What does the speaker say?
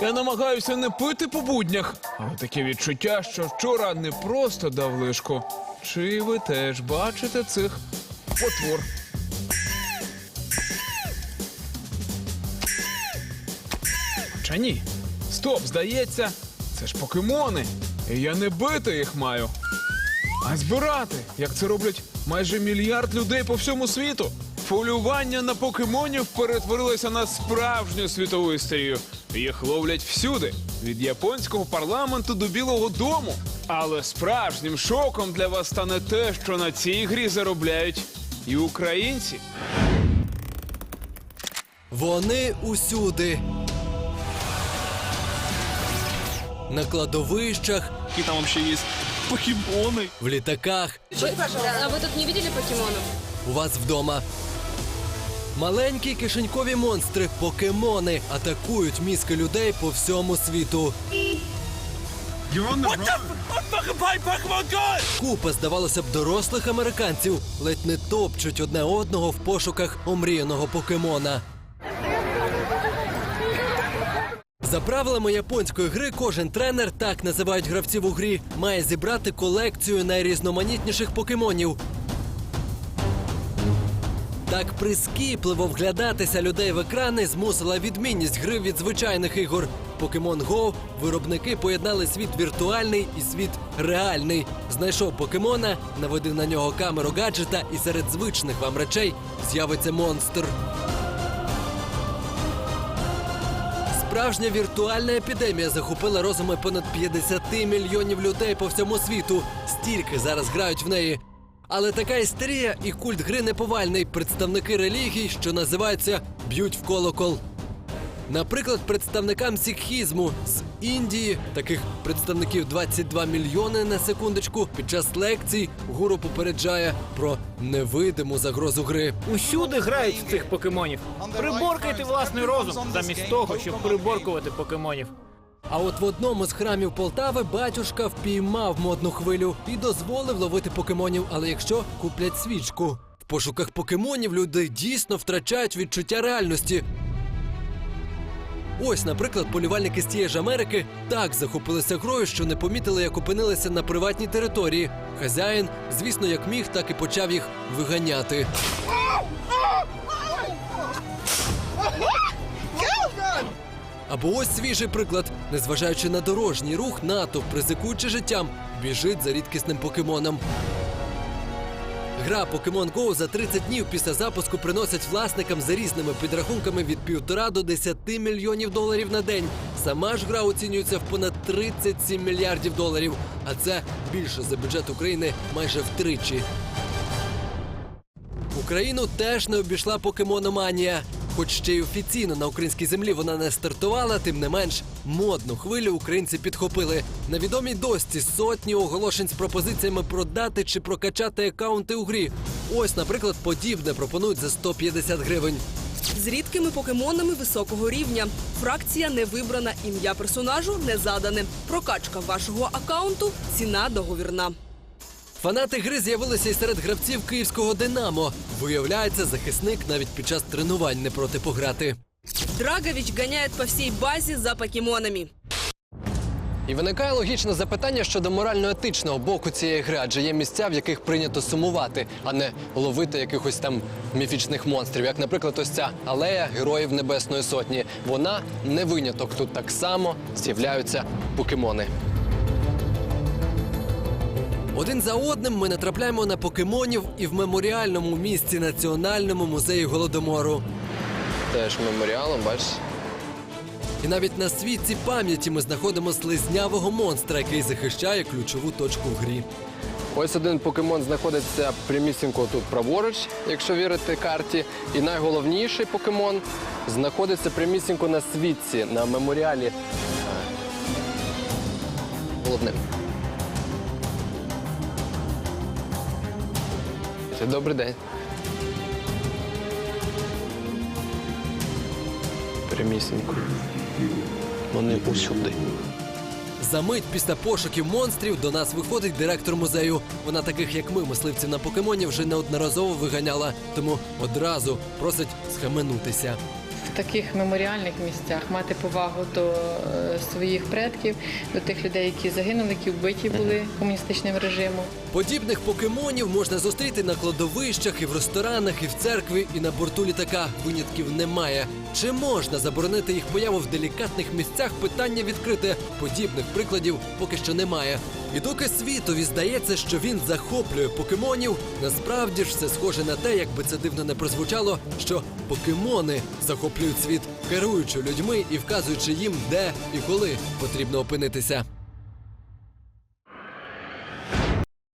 Я намагаюся не пити по буднях, але таке відчуття, що вчора не просто дав лишку. Чи ви теж бачите цих потвор? Хоча ні. Стоп, здається, це ж покемони. І я не бити їх маю, а збирати, як це роблять майже мільярд людей по всьому світу. Полювання на покемонів перетворилося на справжню світову історію. Їх ловлять всюди, від японського парламенту до Білого Дому. Але справжнім шоком для вас стане те, що на цій грі заробляють і українці. Вони усюди. На кладовищах, Какие там вообще есть покемоны? в літаках, А вы тут не видели покемонов? у вас вдома. Маленькі кишенькові монстри, покемони, атакують мізки людей по всьому світу. Купа, здавалося б, дорослих американців ледь не топчуть одне одного в пошуках омріяного покемона. За правилами японської гри, кожен тренер, так називають гравців у грі, має зібрати колекцію найрізноманітніших покемонів. Так прискіпливо вглядатися людей в екрани змусила відмінність гри від звичайних ігор. Покемон Go виробники поєднали світ віртуальний і світ реальний. Знайшов покемона, наводив на нього камеру гаджета, і серед звичних вам речей з'явиться монстр. Справжня віртуальна епідемія захопила розуми понад 50 мільйонів людей по всьому світу. Стільки зараз грають в неї. Але така істерія і культ гри неповальний. Представники релігій, що називаються б'ють в колокол. Наприклад, представникам сікхізму з Індії, таких представників 22 мільйони на секундочку. Під час лекцій гуру попереджає про невидиму загрозу гри. Усюди грають в цих покемонів. Приборкайте власний розум замість того, щоб приборкувати покемонів. А от в одному з храмів Полтави батюшка впіймав модну хвилю і дозволив ловити покемонів, але якщо куплять свічку. В пошуках покемонів люди дійсно втрачають відчуття реальності. Ось, наприклад, полювальники з тієї ж Америки так захопилися грою, що не помітили, як опинилися на приватній території. Хазяїн, звісно, як міг, так і почав їх виганяти. Або ось свіжий приклад. Незважаючи на дорожній рух, натовп, ризикуючи життям, біжить за рідкісним покемоном. Гра Pokemon Go за 30 днів після запуску приносить власникам за різними підрахунками від півтора до 10 мільйонів доларів на день. Сама ж гра оцінюється в понад 37 мільярдів доларів, а це більше за бюджет України майже втричі. Україну теж не обійшла покемономанія. Хоч ще й офіційно на українській землі вона не стартувала, тим не менш модну хвилю українці підхопили. На відомій досці сотні оголошень з пропозиціями продати чи прокачати акаунти у грі. Ось, наприклад, подібне пропонують за 150 гривень. З рідкими покемонами високого рівня. Фракція не вибрана, ім'я персонажу не задане. Прокачка вашого акаунту ціна договірна. Фанати гри з'явилися і серед гравців київського Динамо. Виявляється, захисник навіть під час тренувань не проти пограти. Драгович ганяє по всій базі за покемонами. І виникає логічне запитання щодо морально-етичного боку цієї гри, адже є місця, в яких прийнято сумувати, а не ловити якихось там міфічних монстрів. Як, наприклад, ось ця алея героїв Небесної Сотні. Вона не виняток. Тут так само з'являються покемони. Один за одним ми натрапляємо на покемонів і в меморіальному місці Національному музеї голодомору. Теж меморіалом, бачиш? І навіть на світці пам'яті ми знаходимо слизнявого монстра, який захищає ключову точку в грі. Ось один покемон знаходиться прямісінько тут праворуч, якщо вірити карті. І найголовніший покемон знаходиться прямісінько на світці, на меморіалі. е, Головним. Добрий день. Прямісінько. Вони усюди. Замить після пошуків монстрів до нас виходить директор музею. Вона таких, як ми, мисливців на покемонів, вже неодноразово виганяла, тому одразу просить схаменутися. В таких меморіальних місцях мати повагу до е, своїх предків, до тих людей, які загинули, які вбиті були комуністичним режимом. Подібних покемонів можна зустріти на кладовищах, і в ресторанах, і в церкві, і на борту літака. Винятків немає. Чи можна заборонити їх появу в делікатних місцях? Питання відкрите. Подібних прикладів поки що немає. І доки світові здається, що він захоплює покемонів, насправді ж все схоже на те, якби це дивно не прозвучало, що покемони захоплюють світ, керуючи людьми і вказуючи їм, де і коли потрібно опинитися.